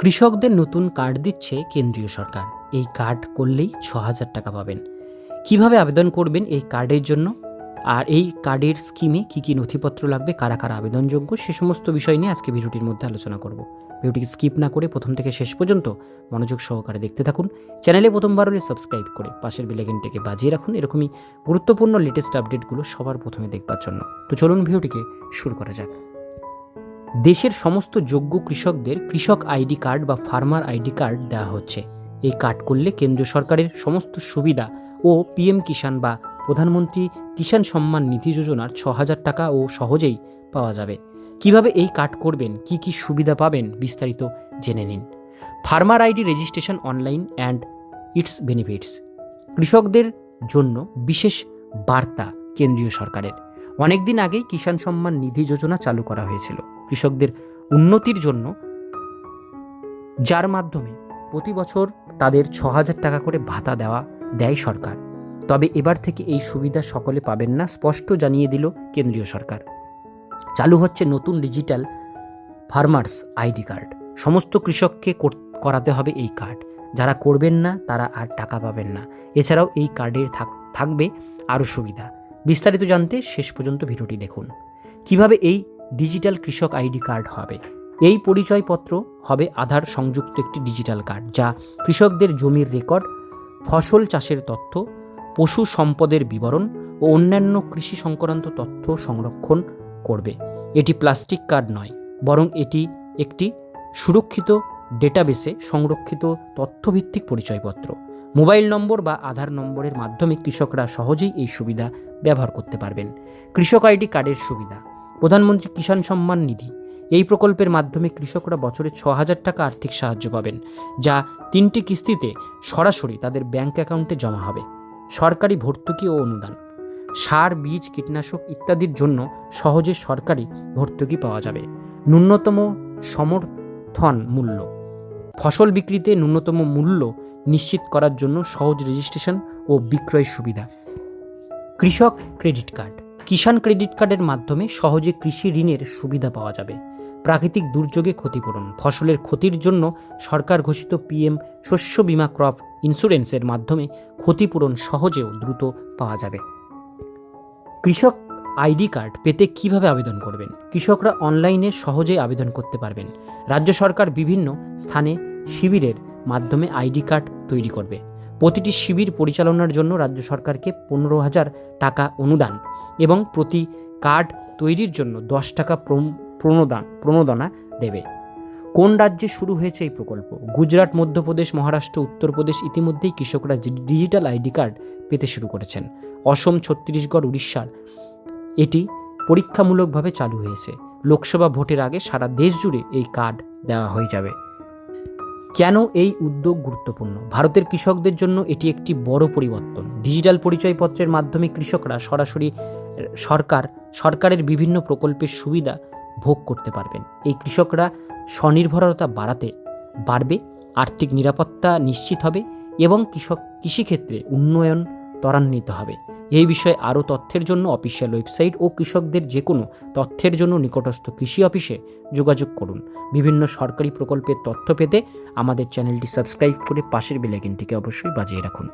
কৃষকদের নতুন কার্ড দিচ্ছে কেন্দ্রীয় সরকার। এই কার্ড করলেই ছ হাজার টাকা পাবেন। কীভাবে আবেদন করবেন এই কার্ডের জন্য? আর এই কার্ডের স্কিমে কি কি নথিপত্র লাগবে? কারা কারা আবেদনযোগ্য? সে সমস্ত বিষয় নিয়ে আজকে ভিডিওটির মধ্যে আলোচনা করব। ভিডিওটিকে স্কিপ না করে প্রথম থেকে শেষ পর্যন্ত মনোযোগ সহকারে দেখতে থাকুন। চ্যানেলে প্রথমবার হলে সাবস্ক্রাইব করে পাশের বেলাইকনটিকে বাজিয়ে রাখুন। এরকমই গুরুত্বপূর্ণ লেটেস্ট আপডেটগুলো সবার প্রথমে দেখবার জন্য। তো চলুন ভিডিওটিকে শুরু করা যাক। দেশের সমস্ত যোগ্য কৃষকদের কৃষক আইডি কার্ড বা ফার্মার আইডি কার্ড দেওয়া হচ্ছে। এই কার্ড করলে কেন্দ্রীয় সরকারের সমস্ত সুবিধা ও পিএম কিষাণ বা প্রধানমন্ত্রী কিষাণ সম্মান নিধি যোজনার ছ হাজার টাকা ও সহজেই পাওয়া যাবে। কীভাবে এই কার্ড করবেন, কি কি সুবিধা পাবেন বিস্তারিত জেনে নিন। Farmer ID registration online and its benefits. কৃষকদের জন্য বিশেষ বার্তা কেন্দ্রীয় সরকারের। অনেকদিন আগেই কিষাণ সম্মান নিধি যোজনা চালু করা হয়েছিল। কৃষকদের উন্নতির জন্য, যার মাধ্যমে প্রতি বছর তাদের ছ হাজার টাকা করে ভাতা দেওয়া দেয় সরকার। তবে এবার থেকে এই সুবিধা সকলে পাবেন না, স্পষ্ট জানিয়ে দিল কেন্দ্রীয় সরকার। চালু হচ্ছে নতুন ডিজিটাল ফার্মার্স আইডি কার্ড। সমস্ত কৃষককে করাতে হবে এই কার্ড। যারা করবেন না, তারা আর টাকা পাবেন না। এছাড়াও এই কার্ডের থাক- থাকবে আরও সুবিধা। বিস্তারিত জানতে শেষ পর্যন্ত ভিডিওটি দেখুন। কীভাবে এই ডিজিটাল কৃষক আইডি কার্ড হবে। এই পরিচয়পত্র হবে আধার সংযুক্ত একটি ডিজিটাল কার্ড, যা কৃষকদের জমির রেকর্ড, ফসল চাষের তথ্য, পশু সম্পদের বিবরণ ও অন্যান্য কৃষি সংক্রান্ত তথ্য সংরক্ষণ করবে। এটি প্লাস্টিক কার্ড নয়, বরং এটি একটি সুরক্ষিত ডেটাবেসে সংরক্ষিত তথ্যভিত্তিক পরিচয়পত্র। মোবাইল নম্বর বা আধার নম্বরের মাধ্যমে কৃষকরা সহজেই এই সুবিধা ব্যবহার করতে পারবেন। কৃষক আইডি কার্ডের সুবিধা। প্রধানমন্ত্রী কিষাণ সম্মান নিধি। এই প্রকল্পের মাধ্যমে কৃষকরা বছরে ছ হাজার টাকা আর্থিক সাহায্য পাবেন, যা তিনটি কিস্তিতে সরাসরি তাদের ব্যাংক অ্যাকাউন্টে জমা হবে। সরকারি ভর্তুকি ও অনুদান, সার, বীজ, কীটনাশক ইত্যাদির জন্য সহজে সরকারি ভর্তুকি পাওয়া যাবে। ন্যূনতম সমর্থন মূল্য, ফসল বিক্রিতে ন্যূনতম মূল্য নিশ্চিত করার জন্য সহজ রেজিস্ট্রেশন ও বিক্রয় সুবিধা। কৃষক ক্রেডিট কার্ড কিষাণ ক্রেডিট কার্ডের মাধ্যমে সহজে কৃষি ঋণের সুবিধা পাওয়া যাবে। প্রাকৃতিক দুর্যোগে ক্ষতিপূরণ। ফসলের ক্ষতির জন্য সরকার ঘোষিত পিএম শস্য বীমা ক্রপ ইন্স্যুরেন্সের মাধ্যমে ক্ষতিপূরণ সহজেও দ্রুত পাওয়া যাবে। কৃষক আইডি কার্ড পেতে কীভাবে আবেদন করবেন? কৃষকরা অনলাইনে সহজেই আবেদন করতে পারবেন। রাজ্য সরকার বিভিন্ন স্থানে শিবিরের মাধ্যমে আইডি কার্ড তৈরি করবে। প্রতিটি শিবির পরিচালনার জন্য রাজ্য সরকারকে পনেরো হাজার টাকা অনুদান এবং প্রতি কার্ড তৈরির জন্য দশ টাকা প্রণোদান প্রণোদনা দেবে। কোন রাজ্যে শুরু হয়েছে এই প্রকল্প? গুজরাট, মধ্যপ্রদেশ, মহারাষ্ট্র, উত্তরপ্রদেশ ইতিমধ্যেই কৃষকরা ডিজিটাল আইডি কার্ড পেতে শুরু করেছেন। অসম, ছত্তিশগড়, উড়িষ্যার এটি পরীক্ষামূলকভাবে চালু হয়েছে। লোকসভা ভোটের আগে সারা দেশ জুড়ে এই কার্ড দেওয়া হয়ে যাবে। কেন এই উদ্যোগ গুরুত্বপূর্ণ? ভারতের কৃষকদের জন্য এটি একটি বড় পরিবর্তন। ডিজিটাল পরিচয়পত্রের মাধ্যমে কৃষকরা সরাসরি সরকার, সরকারের বিভিন্ন প্রকল্পের সুবিধা ভোগ করতে পারবেন। এই কৃষকরা স্বনির্ভরতা বাড়াতে বাড়বে আর্থিক নিরাপত্তা নিশ্চিত হবে এবং কৃষক কৃষিক্ষেত্রে উন্নয়ন ত্বরান্বিত হবে। এই বিষয়ে আরও তথ্যের জন্য অফিসিয়াল ওয়েবসাইট ও কৃষকদের যে কোনো তথ্যের জন্য নিকটস্থ কৃষি অফিসে যোগাযোগ করুন। বিভিন্ন সরকারি প্রকল্পের তথ্য পেতে আমাদের চ্যানেলটি সাবস্ক্রাইব করে পাশের বেলাইকনটিকে অবশ্যই বাজিয়ে রাখুন।